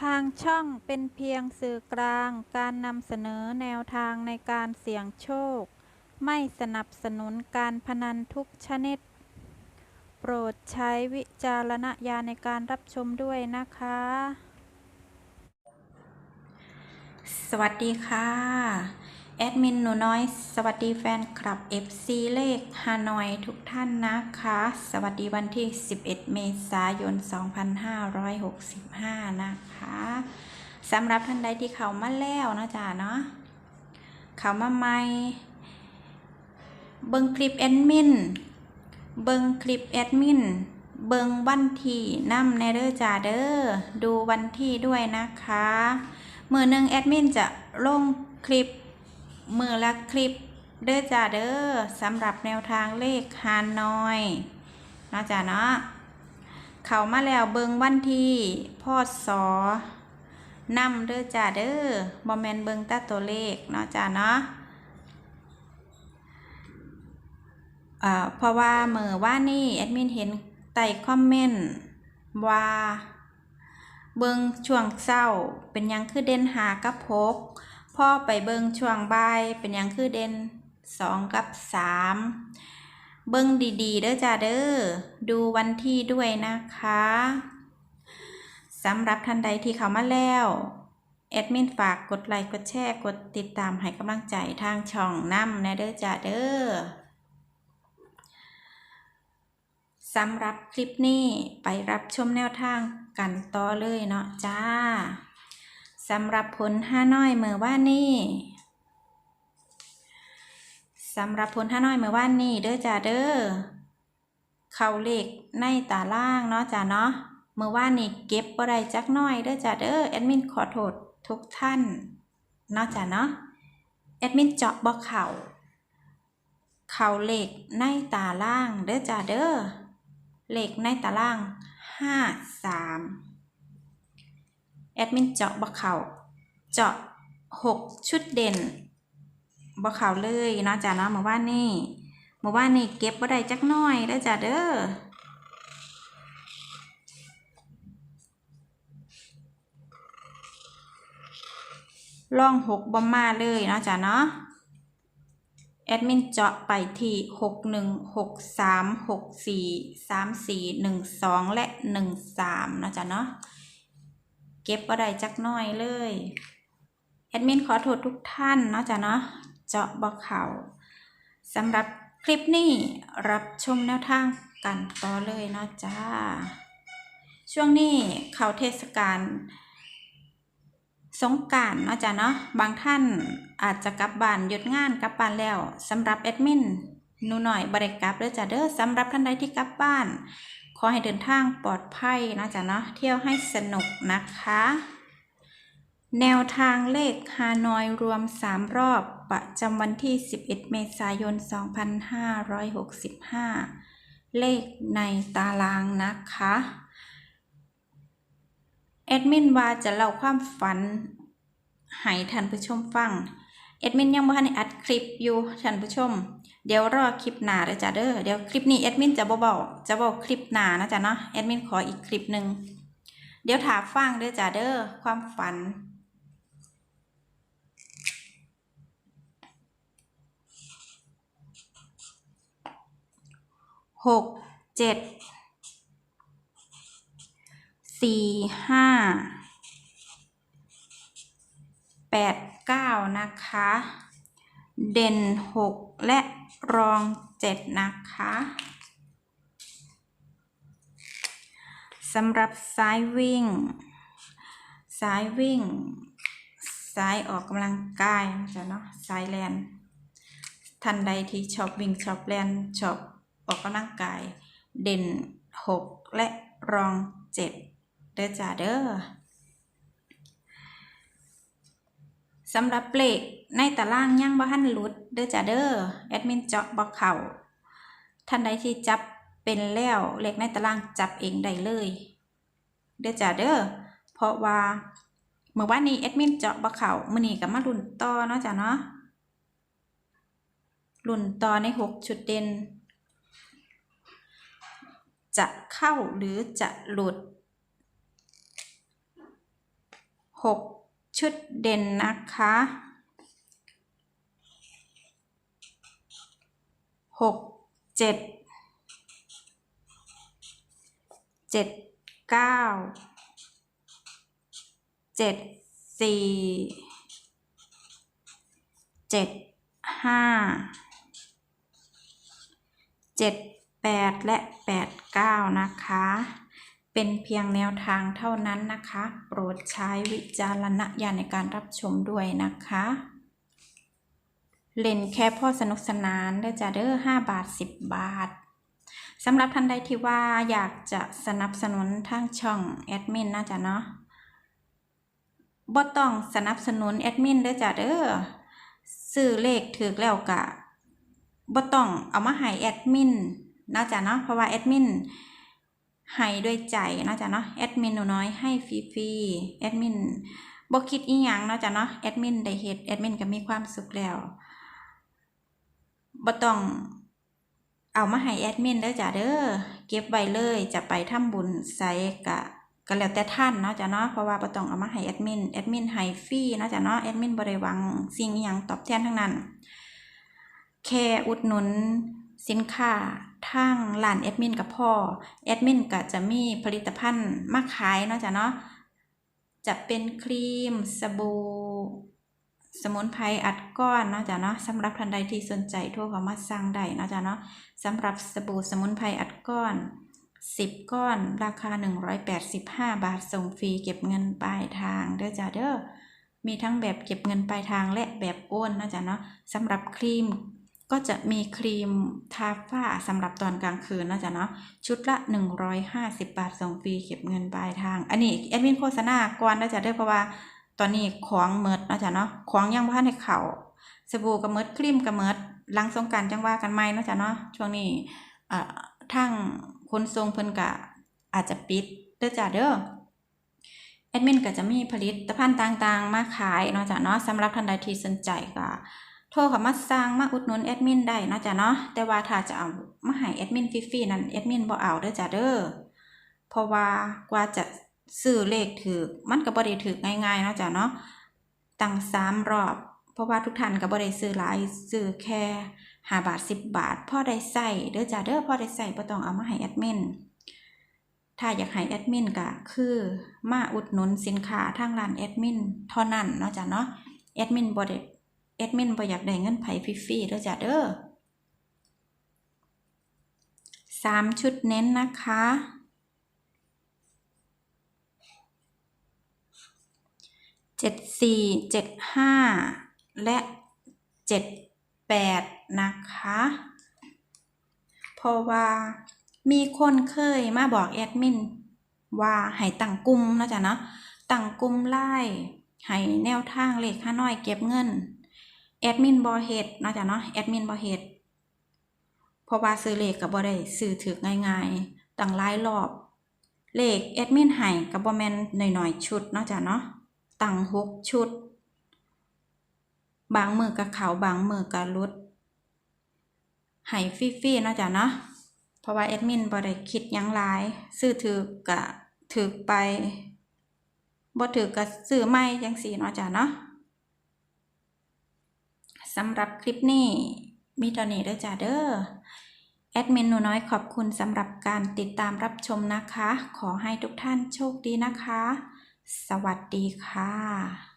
ทางช่องเป็นเพียงสื่อกลางการนำเสนอแนวทางในการเสี่ยงโชค ไม่สนับสนุนการพนันทุกชนิด โปรดใช้วิจารณญาณในการรับชมด้วยนะคะ สวัสดีค่ะ แอดมินหนูน้อย สวัสดีแฟนคลับ FC เลขฮานอยทุกท่านนะคะ สวัสดีวันที่ 11 เมษายน 2565 นะคะสำหรับท่านใดที่เขามาแล้วนะจ๊ะเนาะเขามาใหม่เบิงคลิปแอดมินเบิงคลิปแอดมินเบิงวันที่นำในเด้อจ้าเด้อดูวันที่ด้วยนะคะ มือหนึ่งแอดมินจะลงคลิป มือละคลิปเด้อจ้าเด้อสำหรับแนวทางเลขฮานอยเนาะจ้าเนาะเข้ามาแล้วเบิงวันที่พอสอนำเด้อจ้าเด้อบอมแมนเบิงแตาตัวเลขเนาะจ้าเนาะเพราะว่าเมื่อว่านี่แอดมินเห็นใต้คอมเมนต์ว่าเบิงช่วงเศร้าเป็นยังคือเด่นหากับพก พ่อไปเบิงช่วงบ่ายเป็นหยังคือเด่นสองกับสามเบิงดีๆเด้อจ้าเด้อดูวันที่ด้วยนะคะสำหรับท่านใดที่เข้ามาแล้วแอดมินฝากกดไลค์กดแชร์กดติดตามให้กำลังใจทางช่องน้ำนะเด้อจ้าเด้อสำหรับคลิปนี้ไปรับชมแนวทางกันต่อเลยเนาะจ้า สำหรับผลห้าน้อยเมื่อว่านนี้สำหรับผลห้าน้อยเมื่อว่านนี้เด้อจ้าเด้อเขาเลขในตาล่างเนาะจ้าเนาะเมื่อว่านนี้เก็บบ่ได้จักน้อยเด้อจ้าเด้อแอดมินขอโทษทุกท่านเนาะจ้าเนาะแอดมินเจาะบ่เข่าเขาเลขในตาล่างเด้อจ้าเด้อเลขในตาราง5 3 แอดมินเจาะบะเขาเจาะ6ชุดเด่นบะเขาเลยเนาะจ้ะเนาะเมื่อวานนี้เมื่อวานนี้เก็บบ่ได้จักหน้อยเด้อจ้ะเด้อล่องหกบอมมาเลยเนาะจ้ะเนาะแอดมินเจาะไปที่หกหนึ่งหกสามหกสี่สามสี่หนึ่งสองและหนึ่งสามนะจ๊ะเนาะ เก็บก็ได้จักหน้อยเลยแอดมินขอโทษทุกท่านเนาะจ๊ะเนาะเจาะบอกเขาสำหรับคลิปนี้รับชมแนวทางกันต่อเลยเนาะจ้า ช่วงนี้เขาเทศกาลสงกรารเนาะจ้ะเนาะบางท่านอาจจะกลับบ้านหยุดงานกลับบ้านแล้วสำหรับแอดมินหนูหน่อยบริกลับเด้อจ้ะเด้อสำหรับท่านใดที่กลับบ้าน อให้เดินทางปลอดภัยนะจ้ะเนาะเที่ยวให้สนุกนะคะ แนวทางเลขฮานอยรวม 3 รอบประจำวันที่ 11 เมษายน 2565 เลขในตารางนะคะแอดมินว่าจะเล่าความฝันให้ท่านผู้ชมฟังแอดมินยังบ่ทันอัดคลิปอยู่ท่านผู้ชม เดี๋ยวรอคลิปหน้าเด้อจ้ะเด้อเดี๋ยวคลิปนี้แอดมินจะบ่เบาจะเว้าคลิปหน้านะจ๊ะเนาะแอดมินขออีกคลิปหนึ่งเดี๋ยวถาฟังเด้อจ้ะเด้อความฝัน หกเจ็ด สี่ห้า แปดเก้านะคะ เด่นหกและ รองเจ็ดนะคะสำหรับสายวิ่ง สายวิ่ง สายออกกำลังกายนะจ๊ะเนาะสายแลนท่านใดที่ชอบวิ่งชอบแลนชอบออกกำลังกาย เด่นหกและรองเจ็ดเด้อจ้าเด้อ สำหรับเลขในตารางยังบ่ทันลุดเด้อจ้าเด้อแอดมินเจาะบ่เข้าท่านใดที่จับเป็นแล้วเลขในตารางจับเองได้เลย เด้อจ้าเด้อเพราะว่าเมื่อวานนี้แอดมินเจาะบ่เข้ามื้อนี้ก็มาลุ้นต่อเนาะจ้าเนาะลุ้นต่อในหกชุดเด่น จะเข้าหรือจะหลุดหก ชุดเด่นนะคะ หกเจ็ด เจ็ดเก้า เจ็ดสี่ เจ็ดห้า เจ็ดแปดและแปดเก้านะคะ เป็นเพียงแนวทางเท่านั้นนะคะ โปรดใช้วิจารณญาณในการรับชมด้วยนะคะ เล่นแค่พ่อสนุกสนานเด้อจ้าเด้อ5บาท 10 บาทสำหรับท่านใดที่ว่าอยากจะสนับสนุนทางช่องแอดมินนะจ๊ะเนาะบ่ต้องสนับสนุนแอดมินเด้อจ้าเด้อซื้อเลขถือแล้วกะบ่ต้องเอามาให้แอดมินนะจ๊ะเนาะเพราะว่าแอดมิน ให้ด้วยใจนะจ๊ะเนาะแอดมินหนูน้อยให้ฟรีๆแอดมินบ่คิดอีหยังเนาะจ๊ะเนาะแอดมินได้เฮ็ดแอดมินก็มีความสุขแล้วบ่ต้องเอามาให้แอดมินเด้อจ้ะเด้อเก็บไว้เลยจะไปทำบุญใส่กะก็แล้วแต่ท่านเนาะจ้ะเนาะเพราะว่าบ่ต้องเอามาให้แอดมินแอดมินให้ฟรีเนาะจ้ะเนาะแอดมินบ่ได้หวังสิ่งอีหยังตอบแทนทั้งนั้นแค่อุดหนุนสินค้า ทางร้านแอดมินกับพ่อแอดมินก็จะมีผลิตภัณฑ์มาขายเนาะจ้ะเนาะจะเป็นครีมสบู่สมุนไพรอัดก้อนเนาะจ้ะเนาะสำหรับท่านใดที่สนใจโทรเข้ามาสั่งได้เนาะจ้ะเนาะสำหรับสบู่สมุนไพรอัดก้อน 10 ก้อน ราคา 185 บาทส่งฟรีเก็บเงินปลายทางเด้อจ้ะเด้อมีทั้งแบบเก็บเงินปลายทางและแบบโอนเนาะจ้ะเนาะสำหรับครีม ก็จะมีครีมทาฝ้าสำหรับตอนกลางคืนนะจ๊ะเนาะชุดละ 150 บาทส่งฟรีเก็บเงินปลายทาง อันนี้แอดมินโฆษณาก่อนนะจ๊ะเด้อเพราะว่าตอนนี้ของเมิดนะจ๊ะเนาะของยังบ่ทันให้เขาสบู่ก็เมิดครีมก็เมิดลังสงการจังว่ากันใหม่นะจ๊ะเนาะช่วงนี้เอ่าทางขนส่งเพิ่นก็อาจจะปิดเด้อจ้ะเด้อแอดมินก็จะมีผลิตภัณฑ์ต่างๆ มาขายนาะจ้ะเนาะสำหรับท่านใดที่สนใจก็ โทรเข้ามาสั่งมาอุดหนุนแอดมินได้นะจ้ะเนาะแต่ว่าถ้าจะเอามาให้แอดมินฟรีๆนั่นแอดมินบ่เอาเด้อจ้ะเด้อเพราะว่ากว่าจะซื้อเลขถือมันก็บ่ได้ถือง่ายๆนะจ้ะเนาะตั้งสามรอบ เพราะว่าทุกท่านก็บ่ได้ซื้อหลายซื้อแค่5บาท10บาทพอได้ใส่เด้อจ้ะเด้อพอได้ใส่บ่ต้องเอามาให้แอดมินถ้าอยากให้แอดมินก็คือมาอุดหนุนสินค้าทางร้านแอดมินเท่านั้นเนาะจ้ะเนาะแอดมินบ่ได้ แอดมินบ่อยากได้เงินไผฟรีๆเด้อจ้ะเด้อสามชุดเน้นนะคะ เจ็ดสี่เจ็ดห้าและเจ็ดแปดนะคะ เพราะว่ามีคนเคยมาบอกแอดมินว่าให้ตั้งกลุ่มนะจ๊ะเนาะตั้งกลุ่มไล่ให้แนวทางเลขค่าน้อยเก็บเงิน แอดมินบอเฮ็ดเนาะจ้ะเนาะแอดมินบอเฮ็ดเพราะว่าซื้อเลขก็บ่ได้ซื้อถือง่ายๆตั้งหลายรอบเลขแอดมินให้ก็บ่แม่นน้อยๆชุดเนาะจ้ะเนาะตั้งหกชุด บางมือก็เขาบางมือก็หลุดให้ฟรีๆเนาะจ้ะเนาะเพราะว่าแอดมินบ่ได้คิดยังหลายซื้อถือก็ถือไปบ่ถือก็ซื้อใหม่จังซี่เนาะจ้ะเนาะ สำหรับคลิปนี้มีเท่านี้เด้อจ้าเด้อแอดมินหนูน้อยขอบคุณสำหรับการติดตามรับชมนะคะ ขอให้ทุกท่านโชคดีนะคะ สวัสดีค่ะ